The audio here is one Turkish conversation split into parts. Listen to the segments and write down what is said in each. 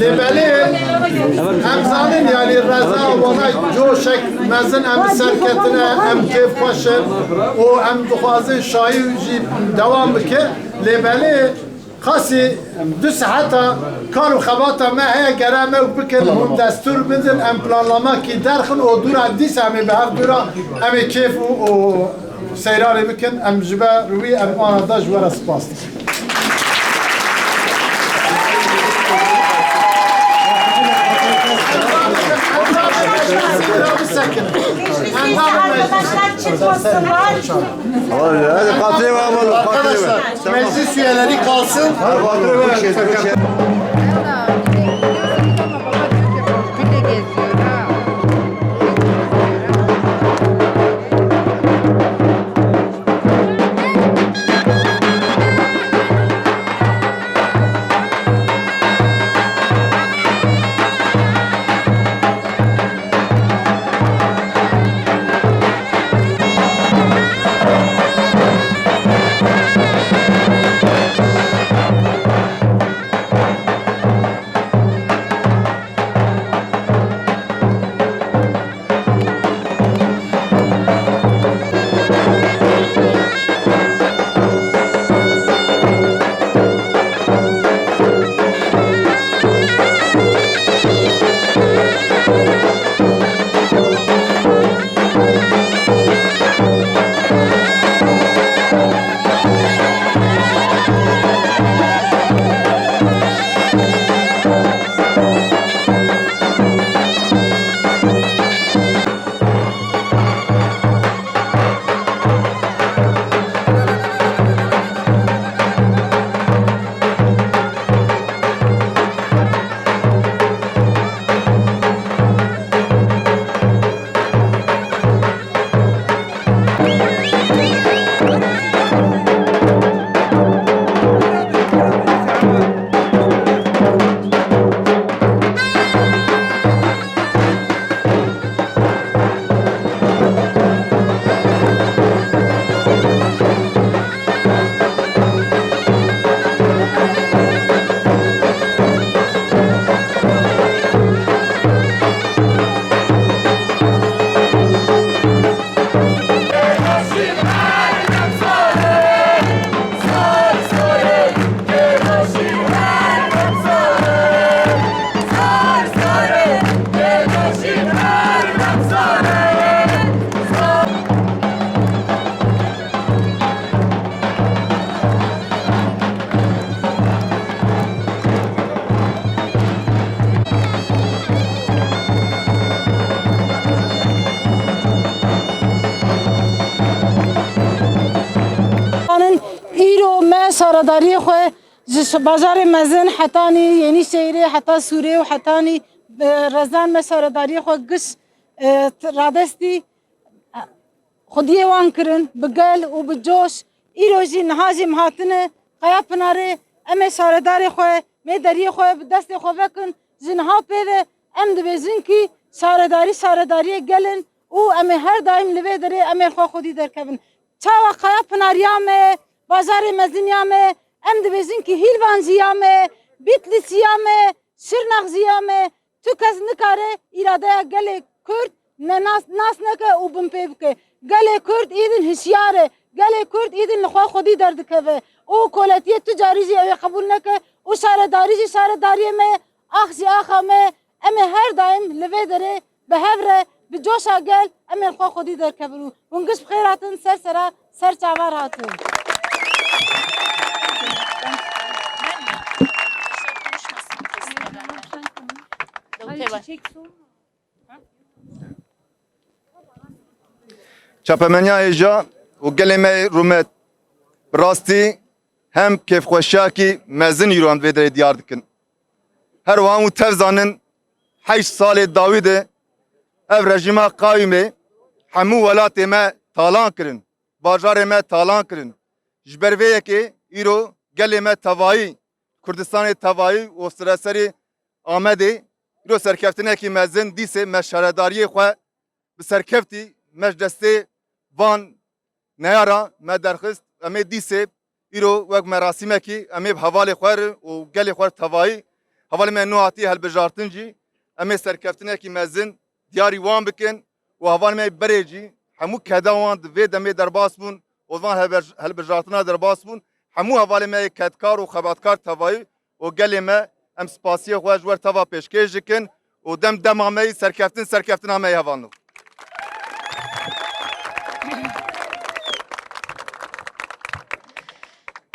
لبلی همزانین یعنی رضا وانای جوشک مزن ام سرکتنه ام کیف خوشن و ام دخوازن شایی جی دوام بکه لبلی خاصی دو ساعتا کار و خباتا ما هیا گرامه و بکن هم دستور بدن ام پلانلاما کی درخن و دورا دیس همی به هف دورا همی کیف و و سیراری بکن ام جبه روی ام آنا دا جوارا سپاس çıkmasınlar. Hadi katile var oğlum var. Arkadaşlar meclis üyeleri kalsın. Anın saradariyê xwe ji bajarê mezin hetanî Yenî Şehirê heta Sûrê û hetanî e, rezan me saradariyê xwe giş e, radestî xwediyê wan kirin bi gel û bi coş îro jî niha jî hatine qeya Pınarê em ê şaredarê xwe mê deriyê xwe bi destê xwe vekin ji niha pêve em dibêjin kî şaredarî şaredariyê gelin û em ê her daim li vê derê em ê xwe xwedî derkevin çawa qeya Pınarya me bajarê meziniya me em dibêjin kî hîlvan jiya me Bitlisîya me Şirnexjiya me tu kes nikare îradeya gelê Kurd ne nas nas neke û bin pê bike gelê Kurd îdin hişyar e gelê Kurd îdin li xwe xwedî derdikeve. Û koletiyê tu carî jî ew ê qebûl neke û şaredarî jî şaredariyê me ax jî axa me em ê her daim vê derê bi hev re bi coşa gel em ê xwe xwedî derkevin û ser çavar hatin. Çapemenya Eja û gelê me Rûmet bi rastî hem kêfxweşiyakî mezin em vê diyar dikin. Her wan û tev zanin heşt salê ev rejima Qayûmê hemû welatê me talan kirin. Bajarê me talan kirin. Ji ber vê yekê îro gelê me tevayî Kurdistanê tevayî û Sireserê Amedê îro serkeftinekî mezin dîsê me şaredariyê xwe bi serkeftî me ji destê van neyara me derxist em ê dîsê îro wek merasimekî em ê bi hevalê xwe û gelê xwe tevayî Havali me nuhati helbejartin jî em ê serkeftinekî mezin diyarî wan bikin û havan me berê jî hemû keda wan di vê demê derbas me kedkar û xebatkar tevayî û gelê me em spasiyê xwe ji wer teva pêşkêş dikin û dem dema me serkeftin serkeftina me hevan.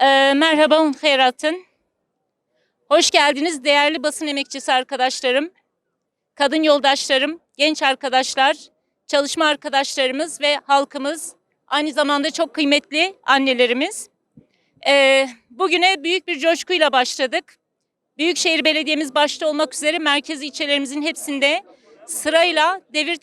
Ee, merhaba Hayratın. Hoş geldiniz değerli basın emekçisi arkadaşlarım, kadın yoldaşlarım, genç arkadaşlar, çalışma arkadaşlarımız ve halkımız, aynı zamanda çok kıymetli annelerimiz. Ee, bugüne büyük bir coşkuyla başladık. Büyükşehir Belediye'miz başta olmak üzere merkez ilçelerimizin hepsinde sırayla devir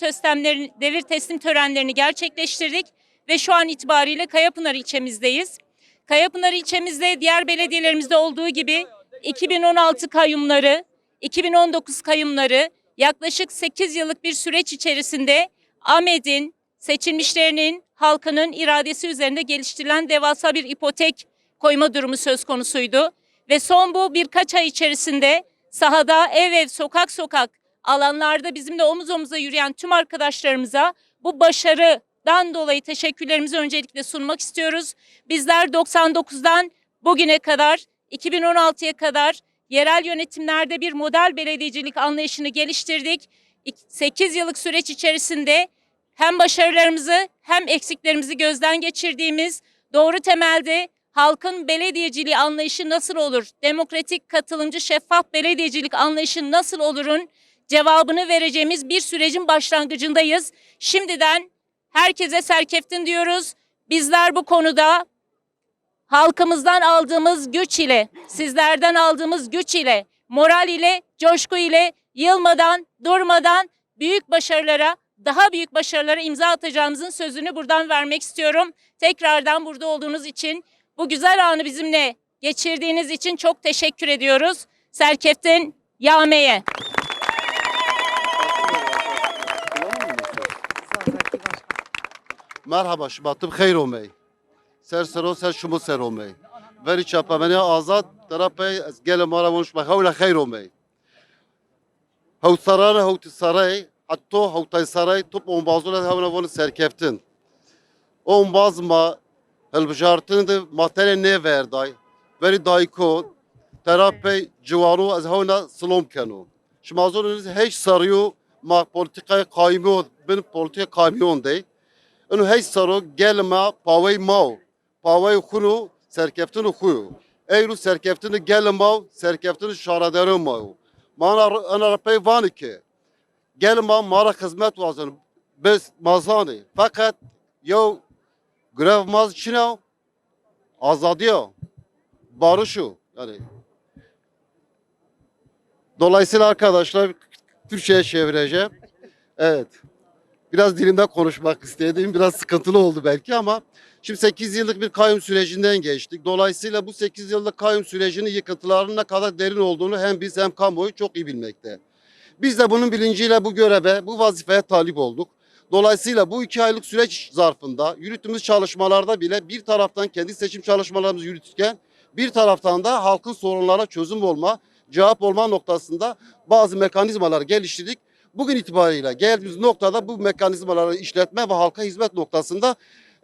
devir teslim törenlerini gerçekleştirdik ve şu an itibariyle Kayapınar ilçemizdeyiz. Kayapınar ilçemizde diğer belediyelerimizde olduğu gibi 2016 kayyumları, 2019 kayyumları yaklaşık 8 yıllık bir süreç içerisinde Ahmet'in seçilmişlerinin halkının iradesi üzerinde geliştirilen devasa bir ipotek koyma durumu söz konusuydu. Ve son bu birkaç ay içerisinde sahada ev ev sokak sokak alanlarda bizimle omuz omuza yürüyen tüm arkadaşlarımıza bu başarıdan dolayı teşekkürlerimizi öncelikle sunmak istiyoruz. Bizler 99'dan bugüne kadar 2016'ya kadar yerel yönetimlerde bir model belediyecilik anlayışını geliştirdik. 8 yıllık süreç içerisinde hem başarılarımızı hem eksiklerimizi gözden geçirdiğimiz doğru temelde halkın belediyeciliği anlayışı nasıl olur? Demokratik, katılımcı, şeffaf belediyecilik anlayışı nasıl olurun? Cevabını vereceğimiz bir sürecin başlangıcındayız. Şimdiden herkese serkeftin diyoruz. Bizler bu konuda halkımızdan aldığımız güç ile, sizlerden aldığımız güç ile, moral ile, coşku ile yılmadan, durmadan büyük başarılara, daha büyük başarılara imza atacağımızın sözünü buradan vermek istiyorum. Tekrardan burada olduğunuz için, bu güzel anı bizimle geçirdiğiniz için çok teşekkür ediyoruz. Serkef'ten Yame'ye. Merhaba Şubat'ım, hayır olmayı. Ser sero ser şumu ser olmayı. Veri çapamene azat tarafı gele mara konuşma havla hayır olmayı. Hav sarara hav saray hatta hav tay saray top on bazılar havla bunu serkeftin. On bazma باز ما هلبجارتن ده ماتر نه وردای ولی دایکو طرفی جوارو از هونا سلام کنو شما زورنز هیچ سریو ما پولیتیکای قایمیون بین پولیتیک قایمیون دی Unu hey saro gelme pavay mav. Pavay khunu serkeftinu khuyu. Eyru serkeftinu gelme serkeftinu şaradarı mav. Mana ana rapey vani ki. Gelme mara hizmet vazın. Biz mazani. Fakat yo grev maz çinav azadiya barışu yani Dolayısıyla arkadaşlar Türkçe'ye çevireceğim. Evet. Biraz dilimden konuşmak istediğim biraz sıkıntılı oldu belki ama şimdi 8 yıllık bir kayyum sürecinden geçtik. Dolayısıyla bu 8 yıllık kayyum sürecinin yıkıntılarının ne kadar derin olduğunu hem biz hem kamuoyu çok iyi bilmekte. Biz de bunun bilinciyle bu göreve, bu vazifeye talip olduk. Dolayısıyla bu iki aylık süreç zarfında yürüttüğümüz çalışmalarda bile bir taraftan kendi seçim çalışmalarımızı yürütürken bir taraftan da halkın sorunlarına çözüm olma, cevap olma noktasında bazı mekanizmalar geliştirdik. Bugün itibariyle geldiğimiz noktada bu mekanizmaları işletme ve halka hizmet noktasında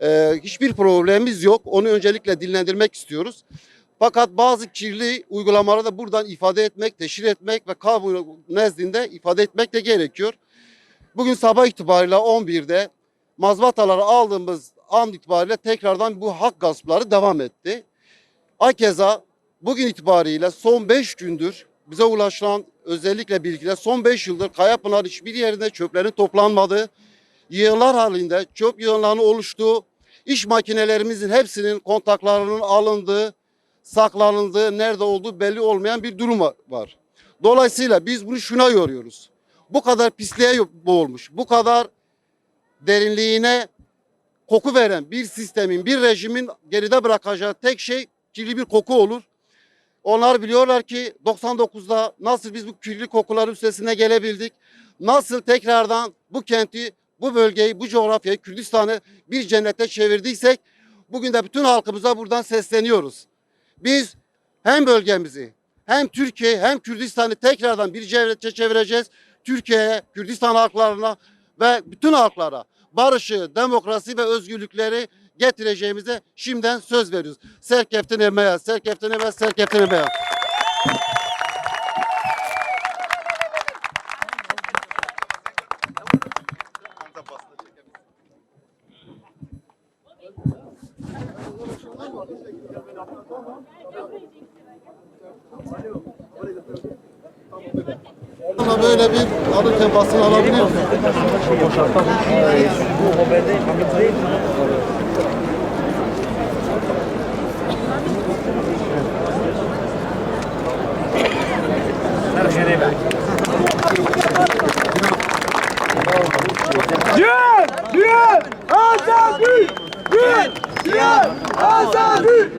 e, hiçbir problemimiz yok. Onu öncelikle dinlendirmek istiyoruz. Fakat bazı kirli uygulamaları da buradan ifade etmek, teşhir etmek ve kamu nezdinde ifade etmek de gerekiyor. Bugün sabah itibariyle 11'de mazbataları aldığımız an itibariyle tekrardan bu hak gaspları devam etti. Hakeza bugün itibariyle son 5 gündür bize ulaşılan özellikle bilgiler son 5 yıldır Kayapınar hiçbir yerinde çöplerin toplanmadığı, yığınlar halinde çöp yığınlarının oluştuğu, iş makinelerimizin hepsinin kontaklarının alındığı, saklanıldığı, nerede olduğu belli olmayan bir durum var. Dolayısıyla biz bunu şuna yoruyoruz. Bu kadar pisliğe boğulmuş, bu kadar derinliğine koku veren bir sistemin, bir rejimin geride bırakacağı tek şey kirli bir koku olur. Onlar biliyorlar ki 99'da nasıl biz bu kirli kokuların üstesine gelebildik. Nasıl tekrardan bu kenti, bu bölgeyi, bu coğrafyayı, Kürdistan'ı bir cennete çevirdiysek bugün de bütün halkımıza buradan sesleniyoruz. Biz hem bölgemizi hem Türkiye hem Kürdistan'ı tekrardan bir çevre çevireceğiz. Türkiye'ye, Kürdistan halklarına ve bütün halklara barışı, demokrasi ve özgürlükleri getireceğimize şimdiden söz veriyoruz. Serkeftin emeğe, serkeftin emeğe, serkeftin emeğe. Ama böyle bir adı tembasını alabilir miyim? Değerli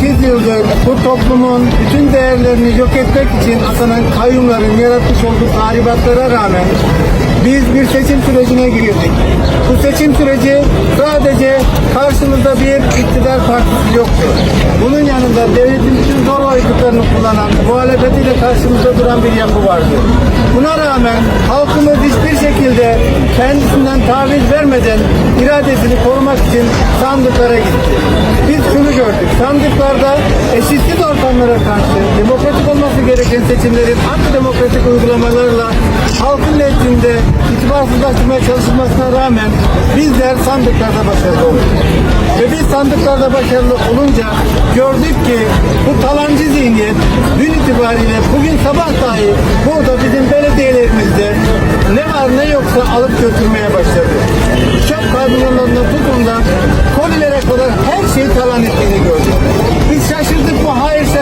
8 yıldır bu toplumun bütün değerlerini yok etmek için atanan kayyumların yaratmış olduğu tahribatlara rağmen biz bir seçim sürecine girdik. Bu seçim süreci sadece karşımızda bir iktidar partisi yoktu. Bunun yanında devletin bütün zor aygıtlarını kullanan, muhalefetiyle karşımızda duran bir yapı vardı. Buna rağmen halkımız hiçbir şekilde kendisinden taviz vermeden iradesini korumak için sandıklara gitti. Biz şunu gördük. Sandıklarda eşitsiz ortamlara karşı demokratik olması gereken seçimlerin antidemokratik uygulamalarla halkın nezdinde itibarsızlaştırmaya çalışılmasına rağmen bizler sandıklarda başarılı olduk. Ve biz sandıklarda başarılı olunca gördük ki bu talancı zihniyet dün itibariyle bugün sabah dahi burada bizim belediyelerimizde ne var ne yoksa alıp götürmeye başladı. Çöp kamyonlarından tutun da kolilere kadar her şeyi talan ettiğini gördük. Biz şaşırdık mı?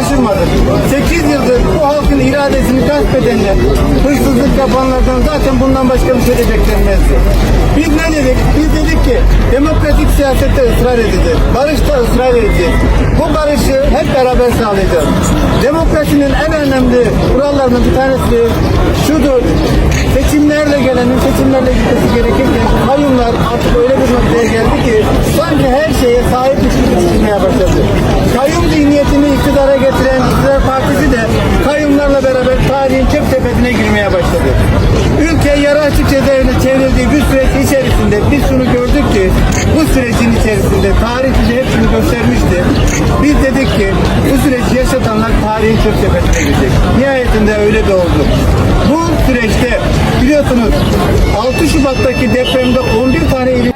Şaşırmadık. 8 yıldır bu halkın iradesini gasp edenler, hırsızlık yapanlardan zaten bundan başka bir şey de beklenmezdi. Biz ne dedik? Biz dedik ki demokratik siyasette ısrar edeceğiz. Barışta ısrar edeceğiz. Bu barışı hep beraber sağlayacağız. Demokrasinin en önemli kurallarından bir tanesi şudur. Seçimlerle gelenin seçimlerle gitmesi gerekirken kayyumlar artık öyle bir noktaya geldi ki sanki her şeye sahipmiş gibi düşünmeye başladı. İktidara getiren iktidar partisi de kayyumlarla beraber tarihin çöp sepetine girmeye başladı. Ülke yarı açık cezaevine çevrildiği bir süreç içerisinde biz şunu gördük ki bu sürecin içerisinde tarih bize hepsini göstermişti. Biz dedik ki bu süreci yaşatanlar tarihin çöp sepetine girecek. Nihayetinde öyle de oldu. Bu süreçte biliyorsunuz 6 Şubat'taki depremde 11 tane il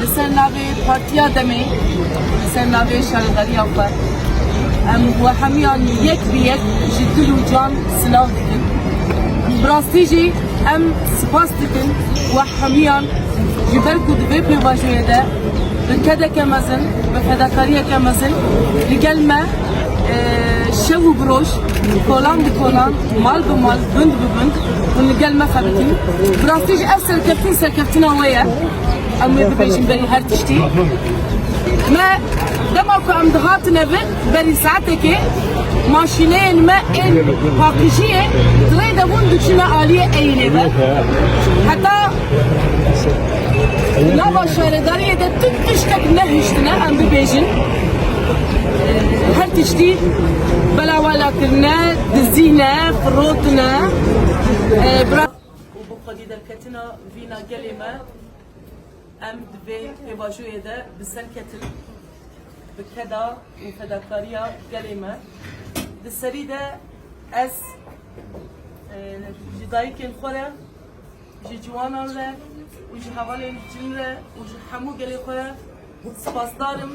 em jî li ser navê Partiya Demê li ser navê şaredariya xwe em we hemiyan yek bi yek ji dil û can silav dikin bi rastî jî em spas dikin we hemiyan ji ber ku di vê pêvajoyê de bi kedeke mezin bi fedakariyeke mezin li gel me e, şev û biroj kolan bi kolan mal bi mal bind bi bind hûn li gel me xebitin bi rastî jî ev serkeftin serkeftina we ye em wê bibêjin berî her tiştî me dema ku em dihatine bin berî saetekê maşîneyên me ên paqijiyê dilê de bûn diçine aliyê eylê ve heta Nava şaredariyê de tüm tiştek nehiştine em bibêjin her tiştî belavallakirine, dizîne, firotine bira û bu xwedî derketina vîna gelê me em di vê pêvajoyê de bi ser ketin bi keda û fedakariya gelê me. Di serî de ez e, ji dayîkên xwe re ji ciwanan re û ji hevalên cin re û ji hemû gelê xwe re spasdarim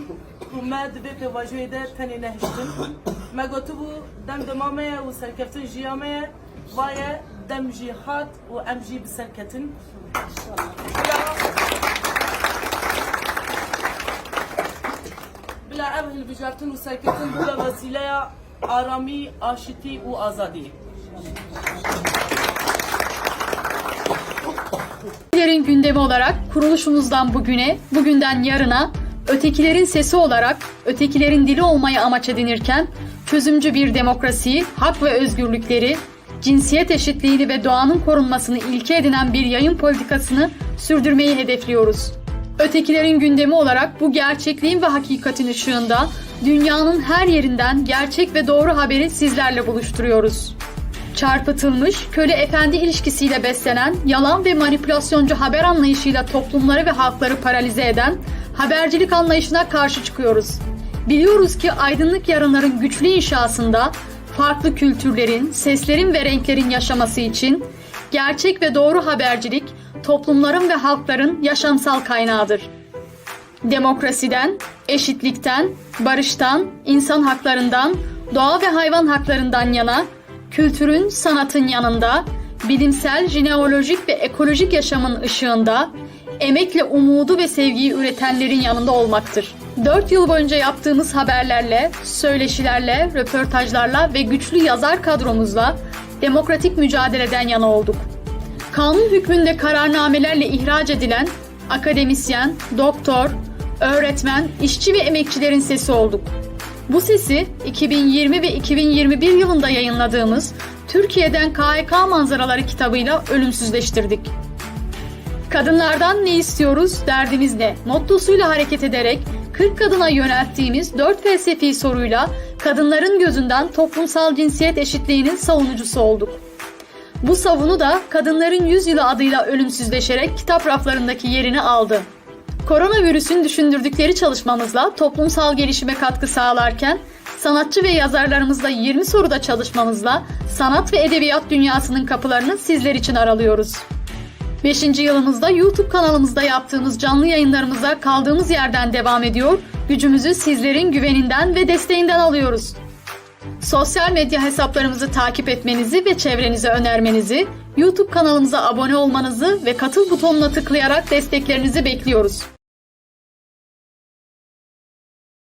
ku me di vê pêvajoyê de tenê nehiştin. Me gotibû dem dema me ye û serkeftin jiya me ye vaye dem jî hat û em jî bi serketin Bila ev hilbijartin û serketin bû be vesîleya aramî, aşitî û azadî. Ötekilerin gündemi olarak kuruluşumuzdan bugüne, bugünden yarına ötekilerin sesi olarak ötekilerin dili olmayı amaç edinirken çözümcü bir demokrasiyi, hak ve özgürlükleri, cinsiyet eşitliğini ve doğanın korunmasını ilke edinen bir yayın politikasını sürdürmeyi hedefliyoruz. Ötekilerin gündemi olarak bu gerçekliğin ve hakikatin ışığında dünyanın her yerinden gerçek ve doğru haberi sizlerle buluşturuyoruz çarpıtılmış, köle efendi ilişkisiyle beslenen, yalan ve manipülasyoncu haber anlayışıyla toplumları ve halkları paralize eden habercilik anlayışına karşı çıkıyoruz. Biliyoruz ki aydınlık yarınların güçlü inşasında farklı kültürlerin, seslerin ve renklerin yaşaması için gerçek ve doğru habercilik toplumların ve halkların yaşamsal kaynağıdır demokrasiden, eşitlikten, barıştan, insan haklarından, doğa ve hayvan haklarından yana, kültürün, sanatın yanında, bilimsel, jineolojik ve ekolojik yaşamın ışığında, emekle umudu ve sevgiyi üretenlerin yanında olmaktır. 4 yıl boyunca yaptığımız haberlerle, söyleşilerle, röportajlarla ve güçlü yazar kadromuzla demokratik mücadeleden yana olduk kanun hükmünde kararnamelerle ihraç edilen akademisyen, doktor, öğretmen, işçi ve emekçilerin sesi olduk. Bu sesi 2020 ve 2021 yılında yayınladığımız Türkiye'den KHK manzaraları kitabıyla ölümsüzleştirdik. Kadınlardan ne istiyoruz, derdimiz ne? Mottosuyla hareket ederek 40 kadına yönelttiğimiz 4 felsefi soruyla kadınların gözünden toplumsal cinsiyet eşitliğinin savunucusu olduk. Bu savunu da Kadınların Yüzyılı adıyla ölümsüzleşerek kitap raflarındaki yerini aldı. Koronavirüsün düşündürdükleri çalışmamızla toplumsal gelişime katkı sağlarken sanatçı ve yazarlarımızla 20 soruda çalışmamızla sanat ve edebiyat dünyasının kapılarını sizler için aralıyoruz. 5. yılımızda YouTube kanalımızda yaptığımız canlı yayınlarımıza kaldığımız yerden devam ediyor, gücümüzü sizlerin güveninden ve desteğinden alıyoruz. Sosyal medya hesaplarımızı takip etmenizi ve çevrenize önermenizi, YouTube kanalımıza abone olmanızı ve katıl butonuna tıklayarak desteklerinizi bekliyoruz.